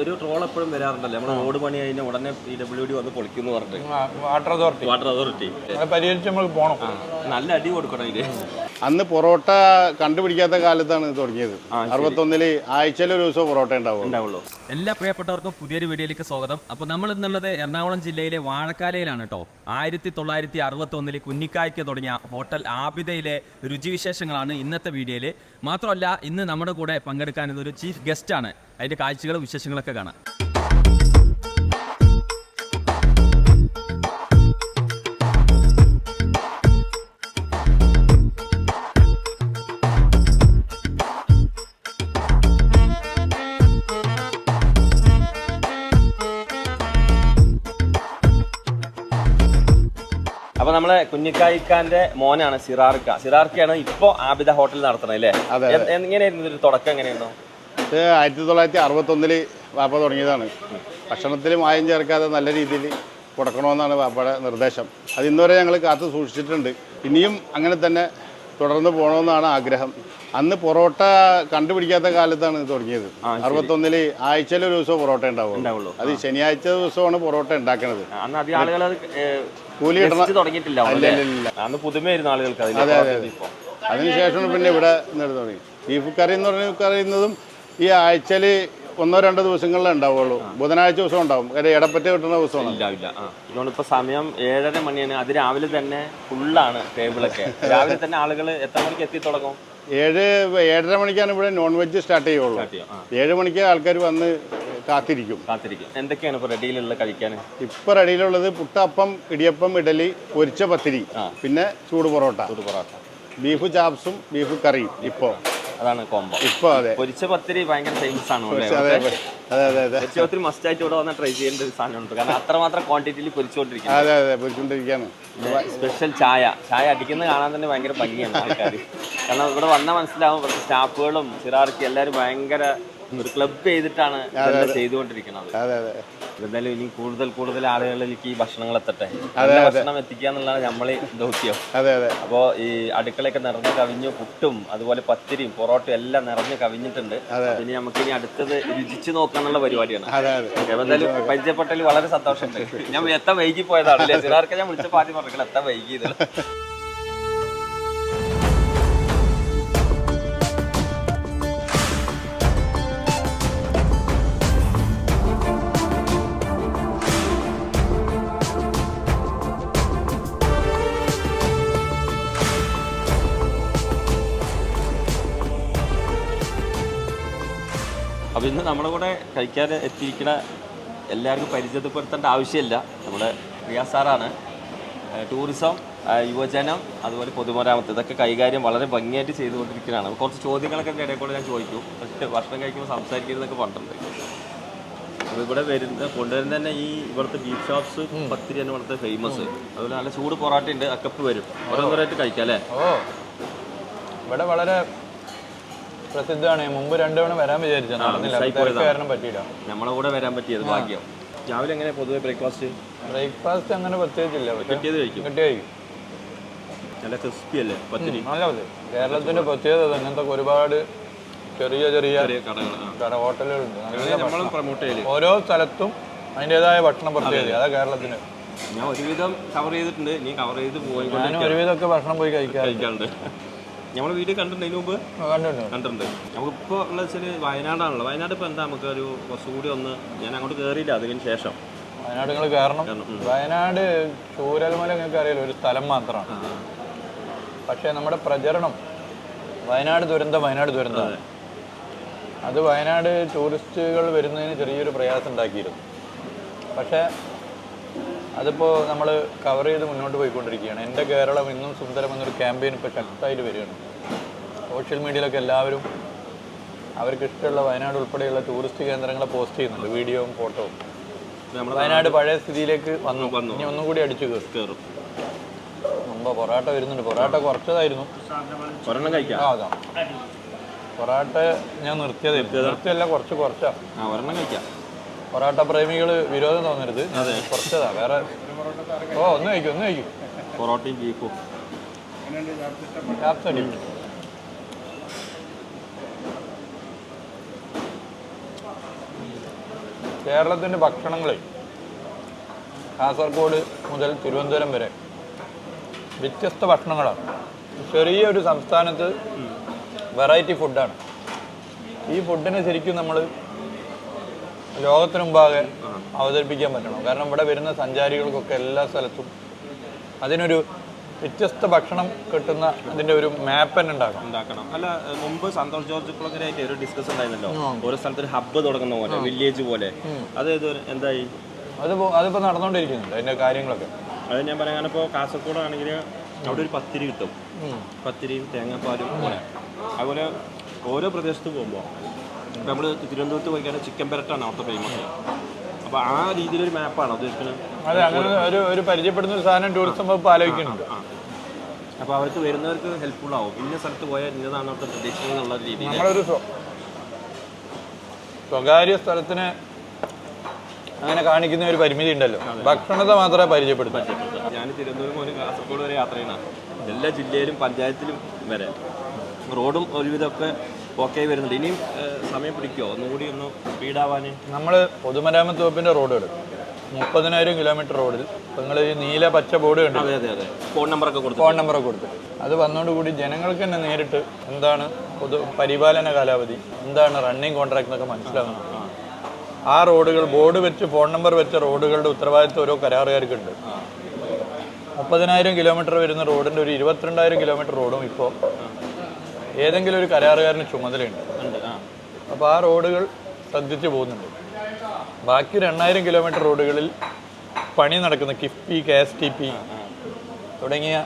ഒരു ട്രോൾ എപ്പോഴും വരാറുണ്ടല്ലോ. നമ്മുടെ റോഡ് പണി കഴിഞ്ഞ ഉടനെ പി ഡബ്ല്യു ഡി വന്ന് പൊളിക്കുന്നു പറഞ്ഞിട്ട്. വാട്ടർ അതോറിറ്റി വാട്ടർ അതോറിറ്റി അത് പരിഹരിച്ച് നമ്മൾ പോകണം നല്ല അടി കൊടുക്കണം ഇതിന് അന്ന് പൊറോട്ട കണ്ടുപിടിക്കാത്ത കാലത്താണ് ഇത് തുടങ്ങിയത്. അറുപത്തൊന്നിൽ ആഴ്ചയിൽ ഒരു ദിവസം പൊറോട്ട ഉണ്ടാവും ഉണ്ടാവുള്ളൂ. എല്ലാ പ്രിയപ്പെട്ടവർക്കും പുതിയൊരു വീഡിയോയിലേക്ക് സ്വാഗതം. അപ്പൊ നമ്മൾ ഇന്നുള്ളത് എറണാകുളം ജില്ലയിലെ വാഴക്കാലയിലാണ് കേട്ടോ. ആയിരത്തി തൊള്ളായിരത്തി അറുപത്തി ഒന്നിൽ കുഞ്ഞിക്കായ്ക്ക് തുടങ്ങിയ ഹോട്ടൽ ആബിദയിലെ രുചിവിശേഷങ്ങളാണ് ഇന്നത്തെ വീഡിയോയിൽ മാത്രമല്ല ഇന്ന് നമ്മുടെ കൂടെ പങ്കെടുക്കാൻ ഒരു ചീഫ് ഗസ്റ്റ് ആണ് അതിന്റെ കാഴ്ചകളും വിശേഷങ്ങളൊക്കെ കാണാം. നമ്മളെ കുഞ്ഞിക്കായിക്കാന്റെ മോനാണ് സിറാർക്ക. സിറാർക്കയാണ് ഇപ്പോ ആബിദ ഹോട്ടൽ നടത്തണത് അല്ലേ? എങ്ങനെയായിരുന്നു ഇതിന്റെ തുടക്കം എങ്ങനെയായിരുന്നു? ഇത് ആയിരത്തി തൊള്ളായിരത്തി അറുപത്തൊന്നിൽ വാപ്പ തുടങ്ങിയതാണ്. ഭക്ഷണത്തിൽ മായം ചേർക്കാതെ നല്ല രീതിയിൽ കൊടുക്കണമെന്നാണ് വാപ്പയുടെ നിർദ്ദേശം. അത് ഇന്നുവരെ ഞങ്ങൾ കാത്തു സൂക്ഷിച്ചിട്ടുണ്ട്. ഇനിയും അങ്ങനെ തന്നെ തുടർന്ന് പോകണമെന്നാണ് ആഗ്രഹം. അന്ന് പൊറോട്ട കണ്ടുപിടിക്കാത്ത കാലത്താണ് തുടങ്ങിയത്. അറുപത്തൊന്നിൽ ആഴ്ചയിൽ ഒരു ദിവസം പൊറോട്ട ഉണ്ടാവും ഉണ്ടാവുള്ളൂ. അത് ശനിയാഴ്ച ദിവസമാണ് പൊറോട്ട ഉണ്ടാക്കുന്നത് കൂലി തുടങ്ങിയിട്ടില്ല. അന്ന് പുതുമയായിരുന്നു ആളുകൾക്ക് അതിൽ അതെ അതെ അതെ. അതിനുശേഷമാണ് പിന്നെ ഇവിടെ തുടങ്ങി. ബീഫ് കറി എന്ന് പറഞ്ഞ പറയുന്നതും ഈ ആഴ്ചയിൽ ഒന്നോ രണ്ടോ ദിവസങ്ങളിലേ ഉണ്ടാവുള്ളൂ. ബുധനാഴ്ച ദിവസം ഉണ്ടാവും. കാര്യം ഇടപ്പറ്റ കിട്ടുന്ന ദിവസമാണ്. ഇല്ല ഇല്ല. ഇതുകൊണ്ട് ഇപ്പൊ സമയം ഏഴര മണിയാണ്. അത് രാവിലെ തന്നെ ഫുള്ളാണ് ടേബിളൊക്കെ രാവിലെ തന്നെ ആളുകൾ എത്ര മണിക്ക് എത്തി തുടങ്ങും? ഏഴ് ഏഴര മണിക്കാണ് ഇവിടെ നോൺ വെജ് സ്റ്റാർട്ട് ചെയ്യുള്ളൂ ഏഴ് മണിക്ക് ആൾക്കാർ വന്ന് കാത്തിരിക്കും. കാത്തിരിക്കും. എന്തൊക്കെയാണ് ഇപ്പൊ റെഡിയിലുള്ള കഴിക്കാൻ? ഇപ്പൊ റെഡിയിലുള്ളത് പുട്ടപ്പം ഇടിയപ്പം ഇഡലി പൊരിച്ച പത്തിരി പിന്നെ ചൂട് പൊറോട്ട. ചൂട് പൊറോട്ട. ബീഫ് ചാപ്സും ബീഫ് കറിയും ഇപ്പോൾ അതാണ് കോംബോ ഇപ്പൊ അതെ. പൊരിച്ച പത്തിരി ഭയങ്കര ഫേമസ് ആണ് അതെ അതെ അതെ പൊരിച്ച പത്തിരി മസ്റ്റ് ആയിട്ട് ഇവിടെ വന്ന് ട്രൈ ചെയ്യേണ്ട ഒരു സാധനമുണ്ട് കാരണം അത്രമാത്രം ക്വാണ്ടിറ്റിയിൽ പൊരിച്ചുകൊണ്ടിരിക്കുന്നത്. അതെ അതെ പൊരിച്ചുകൊണ്ടിരിക്കുകയാണ്. സ്പെഷ്യൽ ചായ. ചായ അടിക്കുന്നത് കാണാൻ തന്നെ ഭയങ്കര ഭംഗിയാണ് ആൾക്കാർ കാരണം ഇവിടെ വന്നാൽ മനസ്സിലാവും സ്റ്റാഫുകളും സിറാർക്ക് എല്ലാവരും ഭയങ്കര ഒരു ക്ലബ് ചെയ്തിട്ടാണ് ചെയ്തുകൊണ്ടിരിക്കുന്നത്. എന്തായാലും ഇനി കൂടുതൽ കൂടുതൽ ആളുകളിലേക്ക് ഈ ഭക്ഷണങ്ങൾ എത്തട്ടെ. നല്ല ഭക്ഷണം എത്തിക്കുക എന്നുള്ളതാണ് നമ്മളെ ദൗത്യം. അപ്പോൾ ഈ അടുക്കളയൊക്കെ നിറഞ്ഞു കവിഞ്ഞു പുട്ടും അതുപോലെ പത്തിരിയും പൊറോട്ടയും എല്ലാം നിറഞ്ഞു കവിഞ്ഞിട്ടുണ്ട്. ഇനി നമുക്ക് ഇനി അടുത്തത് രുചിച്ചു നോക്കാന്നുള്ള പരിപാടിയാണ്. എന്തായാലും പരിചയപ്പെട്ടതിൽ വളരെ സന്തോഷമുണ്ട്. ഞാൻ എത്താൻ വൈകി പോയതാണ് ചിലർക്ക് ഞാൻ വിളിച്ചപ്പോൾ ആദ്യം പറഞ്ഞില്ല എത്താൻ വൈകിയത്. നമ്മുടെ കൂടെ കഴിക്കാൻ എത്തിയിരിക്കുന്ന എല്ലാവർക്കും പരിചയപ്പെടുത്തേണ്ട ആവശ്യമില്ല. നമ്മുടെ പ്രിയ സാറാണ്. ടൂറിസം യുവജനം അതുപോലെ പൊതുമരാമത്ത് ഇതൊക്കെ കൈകാര്യം വളരെ ഭംഗിയായിട്ട് ചെയ്തുകൊണ്ടിരിക്കുന്നതാണ് അപ്പോൾ കുറച്ച് ചോദ്യങ്ങളൊക്കെ എന്റെ ഇടയിൽ കൂടെ ഞാൻ ചോദിക്കും. പക്ഷേ ഭക്ഷണം കഴിക്കുമ്പോൾ സംസാരിക്കരുതെന്നൊക്കെ പറഞ്ഞിട്ടുണ്ട്. അപ്പോൾ ഇവിടെ വരുന്ന കൊണ്ടുവരുന്ന തന്നെ ഈ ഇവിടുത്തെ ബീഫ് ഷോപ്സ് പത്തിരി തന്നെ ഇവിടുത്തെ ഫേമസ് അതുപോലെ നല്ല ചൂട് പൊറാട്ട ഉണ്ട് അക്കപ്പ് വരും. ഓരോന്നോരായിട്ട് കഴിക്കാം അല്ലേ? ഓ. ഇവിടെ വളരെ പ്രസിദ്ധമാണ്. മുമ്പ് രണ്ടു തവണ വരാൻ വിചാരിച്ചു നടന്നില്ല. കാരണം പറ്റിയില്ല. നമ്മളെ കൂടെ വരാൻ പറ്റിയത് ഭാഗ്യം. രാവിലെ എങ്ങനെ പൊതുവെ ബ്രേക്ക്ഫാസ്റ്റ് ബ്രേക്ക്ഫാസ്റ്റ് അങ്ങനെ പ്രത്യേകിച്ചില്ല. പക്ഷെ കിട്ടിയത് കഴിക്കും. കിട്ടി കഴിക്കും. നല്ല ക്രിസ്പി അല്ലേ? പത്തിരി. നല്ല കേരളത്തിന്റെ പ്രത്യേകത അങ്ങനത്തെ ഒരുപാട് ചെറിയ ചെറിയ കട ഹോട്ടലുകളുണ്ട്. ഓരോ സ്ഥലത്തും അതിന്റെതായ ഭക്ഷണം പ്രത്യേകത. അതാ കേരളത്തിന്. ഞാൻ ഒരുവിധം കവർ ചെയ്തിട്ടുണ്ട്. നീ കവർ ചെയ്ത് പോയി ഞാൻ ഒരുവിധമൊക്കെ ഭക്ഷണം പോയി കഴിക്കാറ് കഴിക്കാറുണ്ട്. നമ്മൾ വീഡിയോ കണ്ടിട്ടുണ്ട് അതിന് മുമ്പ്? കണ്ടിട്ടുണ്ട്. നമുക്കിപ്പോൾ ഉള്ള വെച്ചാൽ വയനാടാണല്ലോ. വയനാട് ഇപ്പോൾ എന്താ നമുക്ക് ഒരു കുറച്ചുകൂടി ഒന്ന് ഞാൻ അങ്ങോട്ട് കയറിയില്ല അതിന് ശേഷം. വയനാട് നിങ്ങൾ കയറണം. വയനാട് ചൂരൽമല നിങ്ങൾക്ക് അറിയാലോ ഒരു സ്ഥലം മാത്രമാണ്. പക്ഷേ നമ്മുടെ പ്രചരണം വയനാട് ദുരന്തം വയനാട് ദുരന്തം. അത് വയനാട് ടൂറിസ്റ്റുകൾ വരുന്നതിന് ചെറിയൊരു പ്രയാസം ഉണ്ടാക്കിയിരുന്നു. പക്ഷേ അതിപ്പോൾ നമ്മൾ കവർ ചെയ്ത് മുന്നോട്ട് പോയിക്കൊണ്ടിരിക്കുകയാണ്. എന്റെ കേരളം ഇന്നും സുന്ദരം എന്നൊരു ക്യാമ്പയിൻ ഇപ്പോൾ ശക്തമായിട്ട് വരികയാണ്. സോഷ്യൽ മീഡിയയിലൊക്കെ എല്ലാവരും അവർക്ക് ഇഷ്ടമുള്ള വയനാട് ഉൾപ്പെടെയുള്ള ടൂറിസ്റ്റ് കേന്ദ്രങ്ങളെ പോസ്റ്റ് ചെയ്യുന്നുണ്ട്. വീഡിയോയും ഫോട്ടോയും വയനാട് പഴയ സ്ഥിതിയിലേക്ക് വന്നു. ഇനി ഒന്നും കൂടി അടിച്ചു കയറും. മുമ്പ് പൊറാട്ട വരുന്നുണ്ട്. പൊറാട്ട കുറച്ചതായിരുന്നു. ആ അതാ. പൊറാട്ട ഞാൻ നിർത്തിയത്. നിർത്തിയല്ല കുറച്ച് കുറച്ചാ. ഒരെണ്ണം കഴിക്കാം. പൊറാട്ട പ്രേമികൾ വിരോധം തോന്നരുത്. കുറച്ചതാ. വേറെ ഓ ഒന്ന് കഴിക്കും ഒന്ന് കഴിക്കും. പൊറോട്ടയും ബീഫും. കേരളത്തിന്റെ ഭക്ഷണങ്ങളെ കാസർഗോഡ് മുതൽ തിരുവനന്തപുരം വരെ വ്യത്യസ്ത ഭക്ഷണങ്ങളാണ്. ചെറിയൊരു സംസ്ഥാനത്ത് വെറൈറ്റി ഫുഡാണ് ഈ ഫുഡിനെ ശരിക്കും നമ്മൾ ലോകത്തിന് മുമ്പാകെ അവതരിപ്പിക്കാൻ പറ്റണം. കാരണം ഇവിടെ വരുന്ന സഞ്ചാരികൾക്കൊക്കെ എല്ലാ സ്ഥലത്തും അതിനൊരു വ്യത്യസ്ത ഭക്ഷണം കിട്ടുന്ന അതിന്റെ ഒരു മാപ്പ് തന്നെ ഉണ്ടാക്കണം. ഉണ്ടാക്കണം. അല്ല മുമ്പ് സന്തോഷ് ജോർജ് കുളങ്ങരായിട്ട് ഒരു ഡിസ്കസ് ഉണ്ടായിരുന്നല്ലോ. ഓരോ സ്ഥലത്ത് ഒരു ഹബ്ബ് തുടങ്ങുന്ന പോലെ വില്ലേജ് പോലെ. അത് എന്തായി? അത് അതിപ്പോ നടന്നുകൊണ്ടിരിക്കുന്നുണ്ട് അതിന്റെ കാര്യങ്ങളൊക്കെ. അത് ഞാൻ പറയാൻ ഇപ്പോൾ കാസർഗോഡ് ആണെങ്കിൽ അവിടെ ഒരു പത്തിരി കിട്ടും. പത്തിരിയും തേങ്ങാപ്പാലും പോലെ. അതുപോലെ ഓരോ പ്രദേശത്ത് പോകുമ്പോൾ ഇപ്പം നമ്മൾ തിരുവനന്തപുരത്ത് പോയിക്കാണ് ചിക്കൻ പെരട്ടാണ് അവിടുത്തെ ഫേമസ് അപ്പോൾ ആ രീതിയിലൊരു മാപ്പാണ് ഉദ്ദേശിക്കുന്നത് അതെ അങ്ങനെ ഒരു ഒരു പരിചയപ്പെടുന്ന ഒരു സാധനം ടൂറിസം വകുപ്പ് ആലോചിക്കുന്നുണ്ട്. അപ്പോൾ അവർക്ക് വരുന്നവർക്ക് ഹെൽപ്ഫുൾ ആവും. ഇന്ന സ്ഥലത്ത് പോയാൽ ഇന്നതാണ് അവിടുത്തെ പ്രതീക്ഷകൾ എന്നുള്ള രീതിയിൽ നമ്മളൊരു സ്വകാര്യ സ്ഥലത്തിന് അങ്ങനെ കാണിക്കുന്ന ഒരു പരിമിതി ഉണ്ടല്ലോ. ഭക്ഷണത്തെ മാത്രമേ പരിചയപ്പെടുത്തൂ ഞാൻ തിരുവനന്തപുരം മുതൽ കാസർഗോഡ് വരെ യാത്ര ചെയ്യണം എല്ലാ ജില്ലയിലും പഞ്ചായത്തിലും വരെ. റോഡും ഒരുവിധമൊക്കെ ഓക്കെ വരുന്നുണ്ട്. ഇനിയും സമയം പിടിക്കുമോ ഒന്നുകൂടി ഒന്ന് സ്പീഡാവാൻ നമ്മൾ പൊതുമരാമത്ത് വകുപ്പിന്റെ റോഡ് എടുക്കും. മുപ്പതിനായിരം കിലോമീറ്റർ റോഡിൽ. നിങ്ങൾ ഈ നീല പച്ച ബോർഡ് കണ്ടു അതെ അതെ അതെ. ഫോൺ നമ്പറൊക്കെ കൊടുത്തു ഫോൺ നമ്പറൊക്കെ കൊടുത്തു. അത് വന്നോടുകൂടി ജനങ്ങൾക്ക് തന്നെ നേരിട്ട് എന്താണ് പൊതു പരിപാലന കാലാവധി എന്താണ് റണ്ണിങ് കോൺട്രാക്ട് എന്നൊക്കെ മനസ്സിലാവുന്നത് ആ റോഡുകൾ ബോർഡ് വെച്ച് ഫോൺ നമ്പർ വെച്ച റോഡുകളുടെ ഉത്തരവാദിത്വം ഓരോ കരാറുകാർക്കുണ്ട്. മുപ്പതിനായിരം കിലോമീറ്റർ വരുന്ന റോഡിന്റെ ഒരു ഇരുപത്തിരണ്ടായിരം കിലോമീറ്റർ റോഡും ഇപ്പോൾ ഏതെങ്കിലും ഒരു കരാറുകാരന് ചുമതലയുണ്ട്. അപ്പോൾ ആ. റോഡുകൾ ശ്രദ്ധിച്ചു പോകുന്നുണ്ട്. ബാക്കി ഒരു എണ്ണായിരം കിലോമീറ്റർ റോഡുകളിൽ പണി നടക്കുന്ന KIIFB K S T P തുടങ്ങിയ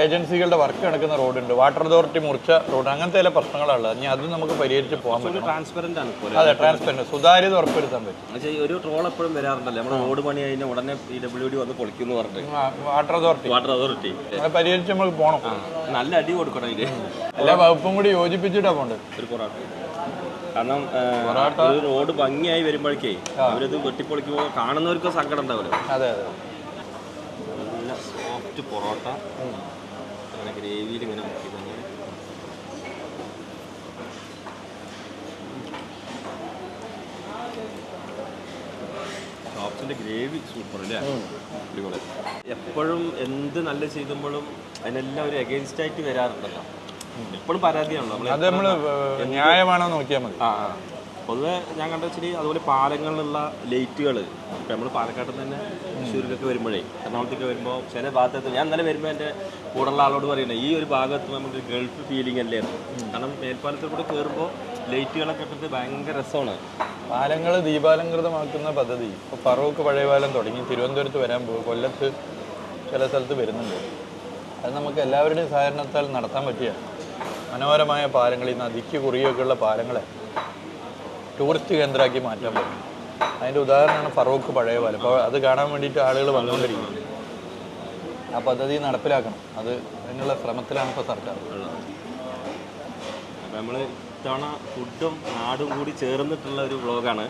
ഏജൻസികളുടെ വർക്ക് നടക്കുന്ന റോഡുണ്ട് വാട്ടർ അതോറിറ്റി മുറിച്ച റോഡ് അങ്ങനത്തെ ചില പ്രശ്നങ്ങളുള്ളത് ഇനി അത് നമുക്ക് പരിഹരിച്ച് പോകാൻ പറ്റും ട്രാൻസ്പെറന്റ് ആണ് അതെ ട്രാൻസ്പെറന്റ് സുതാര്യത ഉറപ്പുവരുത്താൻ പറ്റും. ഒരു ട്രോൾ എപ്പോഴും വരാറുണ്ടല്ലോ. നമ്മുടെ റോഡ് പണി കഴിഞ്ഞാൽ ഉടനെ പി ഡബ്ല്യു ഡി വന്ന് പൊളിക്കുന്നു പറഞ്ഞിട്ട്. വാട്ടർ അതോറിറ്റി വാട്ടർ അതോറിറ്റി അത് പരിഹരിച്ച് നമ്മൾ പോകണം നല്ല അടി കൊടുക്കണം ഇതിന് എല്ലാ വകുപ്പും കൂടി യോജിപ്പിച്ചിട്ടാണ് പോകേണ്ടത് ഒരു പൊറാട്ട. കാരണം ഒരു റോഡ് ഭംഗിയായി വരുമ്പോഴേക്കേ അവരത് വെട്ടിപ്പൊളിക്കുമ്പോൾ കാണുന്നവർക്ക് സങ്കടം ഉണ്ടാവില്ല അതെ അതെ. നല്ല സോഫ്റ്റ് പൊറോട്ട. അങ്ങനെ ഗ്രേവിയിൽ ഇങ്ങനെ മുക്കി തന്നെ. ഗ്രേവി സൂപ്പർ അല്ലേ അടിപൊളി. എപ്പോഴും എന്ത് നല്ല ചെയ്തുമ്പോഴും അതിനെല്ലാം ഒരു എഗെയിൻസ്റ്റ് ആയിട്ട് വരാറുണ്ടല്ലോ. എപ്പോഴും പരാതിയാണല്ലോ. നമ്മൾ ന്യായമാണോ നോക്കിയാൽ മതി. ആ. പൊതുവെ ഞാൻ കണ്ട വെച്ചാൽ അതുപോലെ പാലങ്ങളിലുള്ള ലൈറ്റുകൾ ഇപ്പം നമ്മൾ പാലക്കാട്ടിൽ തന്നെ തൃശ്ശൂരിലൊക്കെ വരുമ്പോഴേ എറണാകുളത്തേക്ക് വരുമ്പോൾ ചില ഭാഗത്ത് ഞാൻ ഇന്നലെ വരുമ്പോൾ എന്റെ കൂടെയുള്ള ആളോട് പറയുന്നത് ഈ ഒരു ഭാഗത്ത് നമുക്ക് ഗൾഫ് ഫീലിംഗ് അല്ലേ? കാരണം മേൽപ്പാലത്തിൽ കൂടെ കയറുമ്പോൾ ലൈറ്റുകളൊക്കെ ഇട്ടിട്ട് ഭയങ്കര രസമാണ്. പാലങ്ങൾ ദീപാലങ്കൃതമാക്കുന്ന പദ്ധതി. ഇപ്പോൾ പഴയ പാലം തുടങ്ങി തിരുവനന്തപുരത്ത് വരാൻ പോകും കൊല്ലത്ത് ചില സ്ഥലത്ത് വരുന്നുണ്ട്. അത് നമുക്ക് എല്ലാവരുടെയും സഹകരണത്താൽ നടത്താൻ പറ്റിയ മനോഹരമായ പാലങ്ങൾ ഈ നദിക്ക് കുറിയൊക്കെയുള്ള പാലങ്ങളെ ടൂറിസ്റ്റ് കേന്ദ്രമാക്കി മാറ്റാൻ പറ്റും. അതിന്റെ ഉദാഹരണമാണ് ഫറൂഖ് പഴയ പോലെ. അപ്പോൾ അത് കാണാൻ വേണ്ടിയിട്ട് ആളുകൾ വന്നുകൊണ്ടിരിക്കും ആ പദ്ധതി നടപ്പിലാക്കണം. അത് അതിനുള്ള ശ്രമത്തിലാണ് ഇപ്പോൾ സർക്കാർ. നമ്മൾ ഇത്തവണ ഫുഡും നാടും കൂടി ചേർന്നിട്ടുള്ള ഒരു വ്ളോഗാണ്.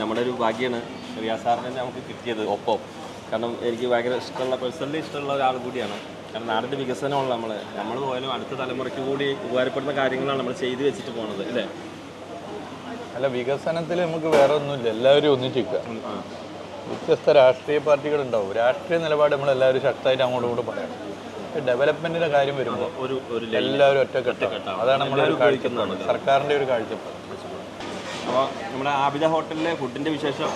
നമ്മുടെ ഒരു ഭാഗ്യമാണ് റിയാസ് സാറിനെ നമുക്ക് കിട്ടിയത്. ഒപ്പം. കാരണം എനിക്ക് ഭയങ്കര ഇഷ്ടമുള്ള പേഴ്സണലി ഇഷ്ടമുള്ള ഒരാൾ കൂടിയാണ്. കാരണം നാടിന്റെ വികസനമുള്ള നമ്മൾ നമ്മൾ പോയാലും അടുത്ത തലമുറയ്ക്ക് കൂടി ഉപകാരപ്പെടുന്ന കാര്യങ്ങളാണ് നമ്മൾ ചെയ്തു വെച്ചിട്ട് പോണത് അല്ലേ? അല്ല വികസനത്തിൽ നമുക്ക് വേറെ ഒന്നുമില്ല എല്ലാവരും ഒന്നിച്ചിരിക്കുക വ്യത്യസ്ത രാഷ്ട്രീയ പാർട്ടികളുണ്ടാവും. രാഷ്ട്രീയ നിലപാട് നമ്മൾ എല്ലാവരും ശക്തമായിട്ട് അങ്ങോട്ടും ഇങ്ങോട്ടും പറയണം. ഡെവലപ്മെന്റിന്റെ കാര്യം വരുമ്പോൾ ഒരു ഒരു എല്ലാവരും ഒറ്റക്കെട്ടാണ് അതാണ് നമ്മളൊരു കാഴ്ചപ്പാട്. സർക്കാരിന്റെ ഒരു കാഴ്ചപ്പാട്. അപ്പോൾ നമ്മുടെ ആബിദ ഹോട്ടലിലെ ഫുഡിന്റെ വിശേഷം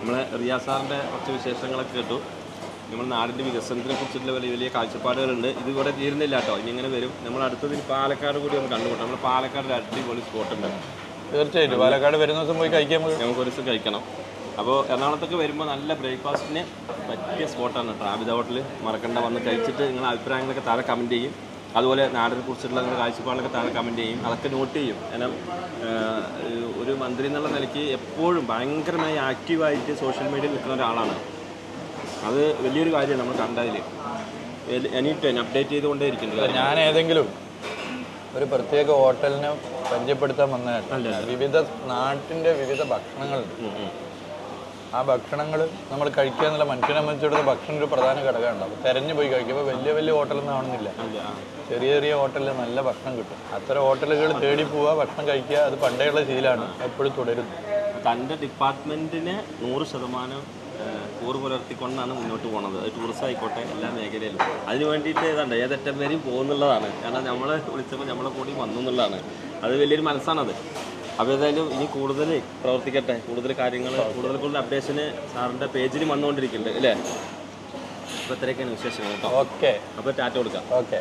നമ്മളെ റിയാ സാറിന്റെ കുറച്ച് വിശേഷങ്ങളൊക്കെ കേട്ടു. നമ്മൾ നാടിന്റെ വികസനത്തിനെ കുറിച്ചിട്ടുള്ള വലിയ വലിയ കാഴ്ചപ്പാടുകളുണ്ട്. ഇത് ഇവിടെ തീരുന്നില്ല കേട്ടോ. ഇനി ഇങ്ങനെ വരും. നമ്മൾ അടുത്തത് പാലക്കാട് കൂടി ഒന്ന് കണ്ടുപോട്ടെ നമ്മൾ പാലക്കാട് അടിപൊളി സ്പോട്ട് ഉണ്ട്. തീർച്ചയായിട്ടും. പാലക്കാട് വരുന്ന ദിവസം പോയി കഴിക്കാൻ നമുക്ക്. ഒരു ദിവസം കഴിക്കണം. അപ്പോൾ എറണാകുളത്തൊക്കെ വരുമ്പോൾ നല്ല ബ്രേക്ക്ഫാസ്റ്റിന് പറ്റിയ സ്പോട്ടാണ് ട്രാവിത ഹോട്ടൽ മറക്കണ്ട വന്ന് കഴിച്ചിട്ട് നിങ്ങൾ അഭിപ്രായങ്ങളൊക്കെ താഴെ കമന്റ് ചെയ്യും. അതുപോലെ നാടിനെ കുറിച്ചുള്ള നിങ്ങളുടെ കാഴ്ചപ്പാടുകളൊക്കെ താഴെ കമന്റ് ചെയ്യും. അതൊക്കെ നോട്ട് ചെയ്യും. കാരണം ഒരു മന്ത്രി എന്നുള്ള നിലയ്ക്ക് എപ്പോഴും ഭയങ്കരമായി ആക്റ്റീവായിട്ട് സോഷ്യൽ മീഡിയയിൽ നിൽക്കുന്ന ഒരാളാണ്. അത് വലിയൊരു കാര്യമാണ് നമ്മൾ കണ്ടതിൽ എനി ടൈം അപ്ഡേറ്റ് ചെയ്തുകൊണ്ടേ ഇരിക്കുന്നത് ഞാൻ ഏതെങ്കിലും ഒരു പ്രത്യേക ഹോട്ടലിനെ പരിചയപ്പെടുത്താൻ വന്നതല്ല വിവിധ നാട്ടിന്റെ വിവിധ ഭക്ഷണങ്ങൾ. ആ ഭക്ഷണങ്ങൾ നമ്മൾ കഴിക്കുക എന്നുള്ള മനുഷ്യനെ സംബന്ധിച്ചിടത്തോളം ഭക്ഷണം ഒരു പ്രധാന ഘടകമാണ്. അപ്പോൾ തെരഞ്ഞു പോയി കഴിക്കുമ്പോൾ വലിയ വലിയ ഹോട്ടലൊന്നും ആവണമെന്നില്ല ചെറിയ ചെറിയ ഹോട്ടലിൽ നല്ല ഭക്ഷണം കിട്ടും. അത്തരം ഹോട്ടലുകൾ തേടി പോവുക ഭക്ഷണം കഴിക്കുക അത് പണ്ടേയുള്ള ശീലമാണ്. എപ്പോഴും തുടരുന്നു. തന്റെ ഡിപ്പാർട്ട്മെന്റിന് നൂറ് ശതമാനം കൂറ് പുലർത്തിക്കൊണ്ടാണ് മുന്നോട്ട് പോകുന്നത് അത് ടൂറിസം ആയിക്കോട്ടെ എല്ലാ മേഖലയിലും. അതിന് വേണ്ടിയിട്ട് ഏതാണ്ട് ഏതറ്റം വരെയും പോകുന്നുള്ളതാണ്. കാരണം നമ്മൾ വിളിച്ചപ്പോൾ നമ്മളെ കൂടി വന്നു എന്നുള്ളതാണ്. അത് വലിയൊരു മനസ്സാണത്. അപ്പോൾ ഏതായാലും ഇനി കൂടുതൽ പ്രവർത്തിക്കട്ടെ. കൂടുതൽ കാര്യങ്ങൾ കൂടുതൽ കൂടുതൽ അപ്ഡേഷന് സാറിന്റെ പേജിൽ വന്നുകൊണ്ടിരിക്കുന്നുണ്ട് അല്ലേ? അപ്പോൾ ഇത്രയൊക്കെയാണ് വിശേഷങ്ങൾ കേട്ടോ. ഓക്കെ അപ്പോൾ ടാറ്റ കൊടുക്കാം. ഓക്കെ